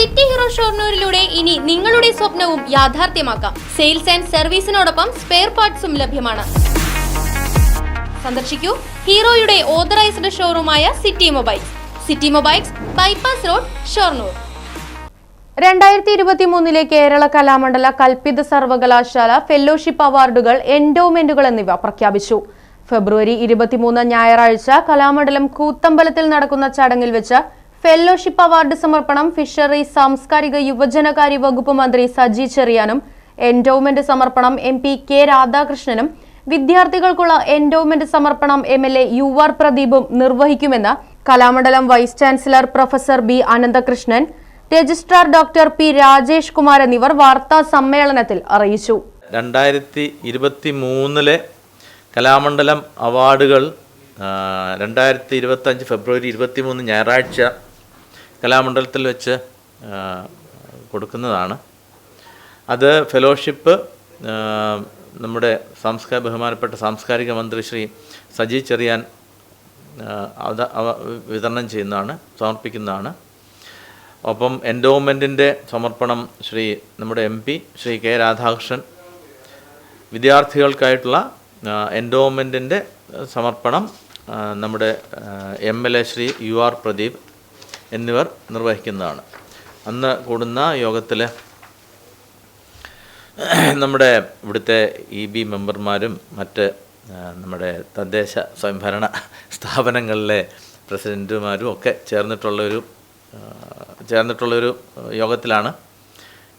City hero ഷോർണൂരിലൂടെ ഇനി നിങ്ങളുടെ സ്വപ്നവും യാഥാർത്ഥ്യമാക്കാം. സെയിൽസ് ആൻഡ് സർവീസിനോടൊപ്പം സ്പെയർ പാർട്സും ലഭ്യമാണ്. സന്ദർശിക്കൂ ഹീറോയുടെ authorised ഷോറൂമായ City Mobiles. City Mobiles bypass road Shoranur. രണ്ടായിരത്തി ഇരുപത്തി മൂന്നിലെ കേരള കലാമണ്ഡല കൽപ്പിത സർവകലാശാല ഫെല്ലോഷിപ്പ് അവാർഡുകൾ എൻഡോമെന്റുകൾ എന്നിവ പ്രഖ്യാപിച്ചു. ഫെബ്രുവരി ഇരുപത്തിമൂന്ന് ഞായറാഴ്ച കലാമണ്ഡലം കൂത്തമ്പലത്തിൽ നടക്കുന്ന ചടങ്ങിൽ വെച്ച് ഫെല്ലോഷിപ്പ് അവാർഡ് സമർപ്പണം ഫിഷറീസ് സാംസ്കാരിക യുവജനകാര്യ വകുപ്പ് മന്ത്രി സജി ചെറിയാനും എൻഡോവ്മെന്റ് സമർപ്പണം എം പി കെ രാധാകൃഷ്ണനും വിദ്യാർത്ഥികൾക്കുള്ള എൻഡോവ്മെന്റ് സമർപ്പണം M L A U R പ്രദീപും നിർവഹിക്കുമെന്ന് Kalamandalam vice chancellor professor B Ananthakrishnan registrar doctor P Rajesh Kumar എന്നിവർ വാർത്താ സമ്മേളനത്തിൽ അറിയിച്ചു. രണ്ടായിരത്തി ഇരുപത്തി മൂന്നിലെ കലാമണ്ഡലം അവാർഡുകൾ രണ്ടായിരത്തി ഇരുപത്തഞ്ച് ഫെബ്രുവരി ഇരുപത്തി മൂന്ന് ഞായറാഴ്ച കലാമണ്ഡലത്തിൽ വെച്ച് കൊടുക്കുന്നതാണ്. അത് ഫെലോഷിപ്പ് നമ്മുടെ സാംസ്കാരിക ബഹുമാനപ്പെട്ട സാംസ്കാരിക മന്ത്രി ശ്രീ സജി ചെറിയാൻ അത് വിതരണം ചെയ്യുന്നതാണ് സമർപ്പിക്കുന്നതാണ്. ഒപ്പം എൻഡോമെന്റിന്റെ സമർപ്പണം ശ്രീ നമ്മുടെ M P Shri K Radhakrishnan വിദ്യാർത്ഥികൾക്കായിട്ടുള്ള എൻഡോമെന്റിന്റെ സമർപ്പണം നമ്മുടെ M L A Shri U R Pradeep എന്നിവർ നിർവഹിക്കുന്നതാണ്. അന്ന് കൂടുന്ന യോഗത്തിൽ നമ്മുടെ ഇവിടുത്തെ ഇ ബി മെമ്പർമാരും മറ്റ് നമ്മുടെ തദ്ദേശ സ്വയംഭരണ സ്ഥാപനങ്ങളിലെ പ്രസിഡന്റുമാരും ഒക്കെ ചേർന്നിട്ടുള്ളൊരു ചേർന്നിട്ടുള്ളൊരു യോഗത്തിലാണ്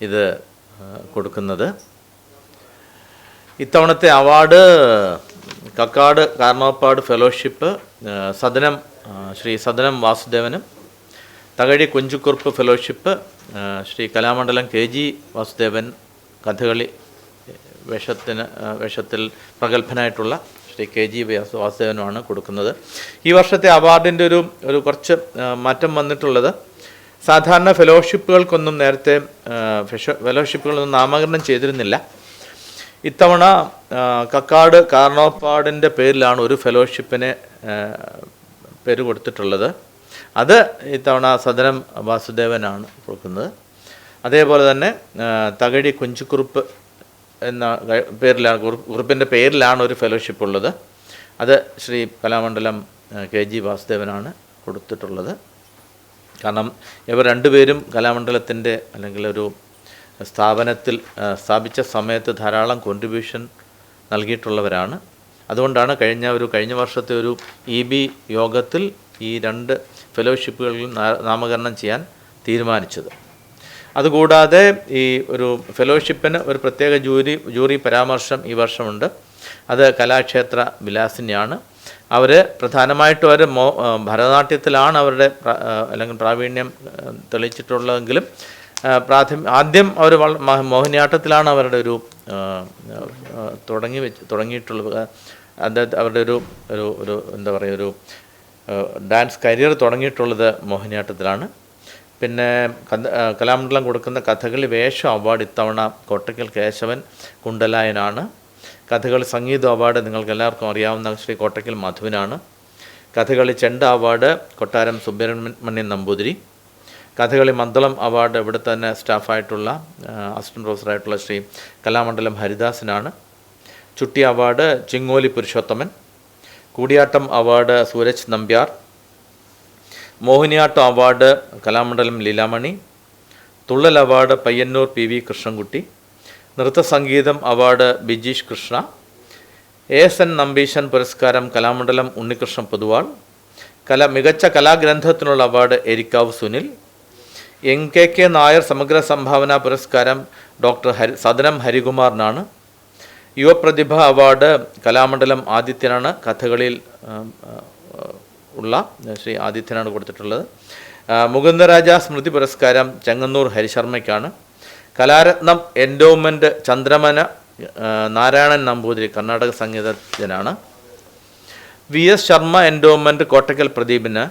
ഇത് കൊടുക്കുന്നത്. ഇത്തവണത്തെ award Kakkad Karnoppad fellowship Sadanam Shri Sadanam വാസുദേവനും Thakazhi Kunchukurup fellowship Shri Kalamandalam K G Vasudevan Kathakali വേഷത്തിന് വേഷത്തിൽ പ്രഗത്ഭനായിട്ടുള്ള ശ്രീ കെ ജി വാസുദേവനുമാണ് കൊടുക്കുന്നത്. ഈ വർഷത്തെ അവാർഡിന്റെ ഒരു ഒരു കുറച്ച് മാറ്റം വന്നിട്ടുള്ളത് സാധാരണ ഫെലോഷിപ്പുകൾക്കൊന്നും നേരത്തെ ഫെലോഷിപ്പുകളൊന്നും നാമകരണം ചെയ്തിരുന്നില്ല. ഇത്തവണ കക്കാട് കാർണോപ്പാടിന്റെ പേരിലാണ് ഒരു ഫെലോഷിപ്പിനെ പേര് കൊടുത്തിട്ടുള്ളത്. അത് ഇത്തവണ സദനം വാസുദേവനാണ് കൊടുക്കുന്നത്. അതേപോലെ തന്നെ തകഴി കുഞ്ചുക്കുറുപ്പ് എന്ന പേരിലാണ് കുറുപ്പ് കുറുപ്പിന്റെ പേരിലാണ് ഒരു ഫെലോഷിപ്പ് ഉള്ളത്. അത് ശ്രീ കലാമണ്ഡലം കെ ജി വാസുദേവനാണ് കൊടുത്തിട്ടുള്ളത്. കാരണം ഇവർ രണ്ടുപേരും കലാമണ്ഡലത്തിന്റെ അല്ലെങ്കിൽ ഒരു സ്ഥാപനത്തിൽ സ്ഥാപിച്ച സമയത്ത് ധാരാളം കോൺട്രിബ്യൂഷൻ നൽകിയിട്ടുള്ളവരാണ്. അതുകൊണ്ടാണ് കഴിഞ്ഞ ഒരു കഴിഞ്ഞ വർഷത്തെ ഒരു ഇ ബി യോഗത്തിൽ ഈ രണ്ട് ഫെലോഷിപ്പുകളിൽ നാമകരണം ചെയ്യാൻ തീരുമാനിച്ചത്. അതുകൂടാതെ ഈ ഒരു ഫെലോഷിപ്പിന് ഒരു പ്രത്യേക ജൂറി ജൂറി പരാമർശം ഈ വർഷമുണ്ട്. അത് കലാക്ഷേത്ര വിലാസിനെയാണ്. അവർ പ്രധാനമായിട്ടും അവർ മോ ഭരതനാട്യത്തിലാണ് അവരുടെ അല്ലെങ്കിൽ പ്രാവീണ്യം തെളിയിച്ചിട്ടുള്ളതെങ്കിലും പ്രാഥമ ആദ്യം അവർ മോഹിനിയാട്ടത്തിലാണ് അവരുടെ ഒരു തുടങ്ങി വെച്ച് തുടങ്ങിയിട്ടുള്ളത് അത് അവരുടെ ഒരു ഒരു ഒരു എന്താ പറയുക ഒരു ഡാൻസ് കരിയർ തുടങ്ങിയിട്ടുള്ളത് മോഹിനിയാട്ടത്തിലാണ്. പിന്നെ കലാമണ്ഡലം കൊടുക്കുന്ന കഥകളി വേഷം അവാർഡ് ഇത്തവണ കോട്ടയ്ക്കൽ കേശവൻ കുണ്ടലായനാണ്. കഥകളി സംഗീത അവാർഡ് നിങ്ങൾക്ക് എല്ലാവർക്കും അറിയാവുന്ന ശ്രീ കോട്ടയ്ക്കൽ മധുവിനാണ്. കഥകളി ചെണ്ട അവാർഡ് കൊട്ടാരം സുബ്രഹ്മണ്യൻ നമ്പൂതിരി. കഥകളി മന്ദളം അവാർഡ് ഇവിടെ തന്നെ സ്റ്റാഫായിട്ടുള്ള അസിസ്റ്റന്റ് പ്രൊഫസറായിട്ടുള്ള Shri Kalamandalam ഹരിദാസനാണ്. Chutti award Chingoli Purushothaman. Koodiyattam award Sooraj Nambiar Mohiniyattam award Kalamandalam Leelamani Thullal award Payyanur P V Krishnankutty നൃത്തസംഗീതം award Bijeesh Krishna S N Nambeesan പുരസ്കാരം കലാമണ്ഡലം ഉണ്ണികൃഷ്ണൻ പൊതുവാൾ കല മികച്ച കലാഗ്രന്ഥത്തിനുള്ള award Erikkavu Sunil M K K Nair സമഗ്ര സംഭാവന പുരസ്കാരം doctor Hari Sadanam ഹരികുമാറിനാണ്. യുവപ്രതിഭ award Kalamandalam ആദിത്യനാണ് കഥകളിയിൽ ഉള്ള ശ്രീ ആദിത്യനാണ് കൊടുത്തിട്ടുള്ളത്. മുകുന്ദരാജ സ്മൃതി പുരസ്കാരം ചെങ്ങന്നൂർ ഹരിശർമ്മയ്ക്കാണ്. Kalaratnam endowment Chandramana Narayanan Namboothiri Karnataka സംഗീതജ്ഞനാണ്. V S Sharma endowment Kottakkal പ്രദീപിന്.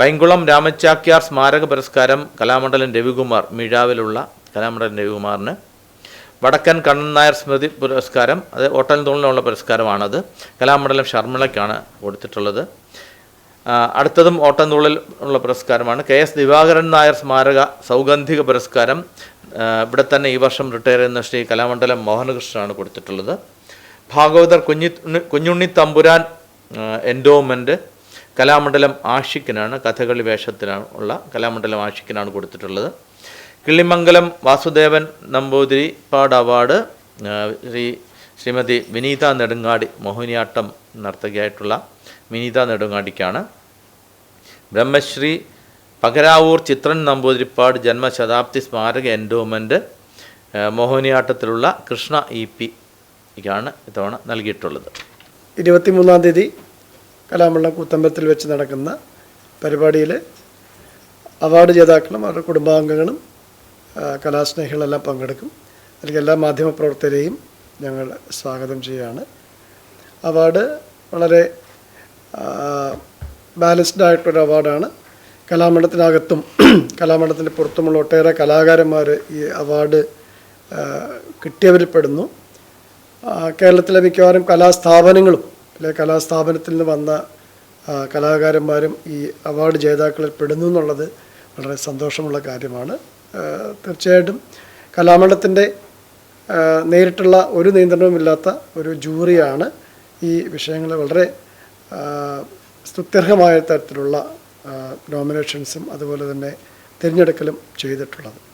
Painkulam Ramachakyar സ്മാരക പുരസ്കാരം കലാമണ്ഡലം രവികുമാർ മിഴാവിലുള്ള കലാമണ്ഡലം രവികുമാറിന്. വടക്കൻ കണ്ണൻ നായർ സ്മൃതി പുരസ്കാരം അത് ഓട്ടൽ തോളിനുള്ള പുരസ്കാരമാണത്. കലാമണ്ഡലം ഷർമിളയ്ക്കാണ് കൊടുത്തിട്ടുള്ളത്. അടുത്തതും ഓട്ടംതുള്ളൽ ഉള്ള പുരസ്കാരമാണ്. കെ എസ് ദിവാകരൻ നായർ സ്മാരക സൗഗന്ധിക പുരസ്കാരം ഇവിടെ തന്നെ ഈ വർഷം റിട്ടയർ ചെയ്യുന്ന ശ്രീ കലാമണ്ഡലം മോഹനകൃഷ്ണനാണ് കൊടുത്തിട്ടുള്ളത്. ഭാഗവതർ കുഞ്ഞി കുഞ്ഞുണ്ണി തമ്പുരാൻ എൻഡോമെന്റ് കലാമണ്ഡലം ആഷിക്കിനാണ് കഥകളി വേഷത്തിനാണ് ഉള്ള കലാമണ്ഡലം ആഷിക്കിനാണ് കൊടുത്തിട്ടുള്ളത്. കിള്ളിമംഗലം വാസുദേവൻ നമ്പൂതിരി പാട് അവാർഡ് ശ്രീ ശ്രീമതി വിനീത നെടുങ്ങാടി മോഹിനിയാട്ടം നർത്തകിയായിട്ടുള്ള വിനീത നെടുങ്ങാടിക്കാണ്. ബ്രഹ്മശ്രീ പകരാവൂർ ചിത്രൻ നമ്പൂതിരിപ്പാട് ജന്മശതാബ്ദി സ്മാരക എൻഡോമെന്റ് മോഹിനിയാട്ടത്തിലുള്ള കൃഷ്ണ ഇ പിക്കാണ് ഇത്തവണ നൽകിയിട്ടുള്ളത്. ഇരുപത്തിമൂന്നാം തീയതി കലാമണ്ഡലം കൂത്തമ്പലത്തിൽ വെച്ച് നടക്കുന്ന പരിപാടിയിൽ അവാർഡ് ജേതാക്കളും അവരുടെ കുടുംബാംഗങ്ങളും കലാസ്നേഹികളെല്ലാം പങ്കെടുക്കും. അല്ലെങ്കിൽ എല്ലാ മാധ്യമപ്രവർത്തകരെയും ഞങ്ങൾ സ്വാഗതം ചെയ്യുകയാണ്. അവാർഡ് വളരെ ബാലൻസ്ഡ് ആയിട്ടൊരു അവാർഡാണ്. കലാമണ്ഡലത്തിനകത്തും കലാമണ്ഡലത്തിന്റെ പുറത്തുമുള്ള ഒട്ടേറെ കലാകാരന്മാർ ഈ അവാർഡ് കിട്ടിയവരിൽ പെടുന്നു. കേരളത്തിലെ മിക്കവാറും കലാസ്ഥാപനങ്ങളും അല്ലെ കലാസ്ഥാപനത്തിൽ നിന്ന് വന്ന കലാകാരന്മാരും ഈ അവാർഡ് ജേതാക്കളിൽ പെടുന്നു എന്നുള്ളത് വളരെ സന്തോഷമുള്ള കാര്യമാണ്. തീർച്ചയായിട്ടും കലാമണ്ഡലത്തിന്റെ നേരിട്ടുള്ള ഒരു നിയന്ത്രണവുമില്ലാത്ത ഒരു ജൂറിയാണ് ഈ വിഷയങ്ങൾ വളരെ സ്തുത്യർഹമായ തരത്തിലുള്ള നോമിനേഷൻസും അതുപോലെ തന്നെ തിരഞ്ഞെടുക്കലും ചെയ്തിട്ടുള്ളത്.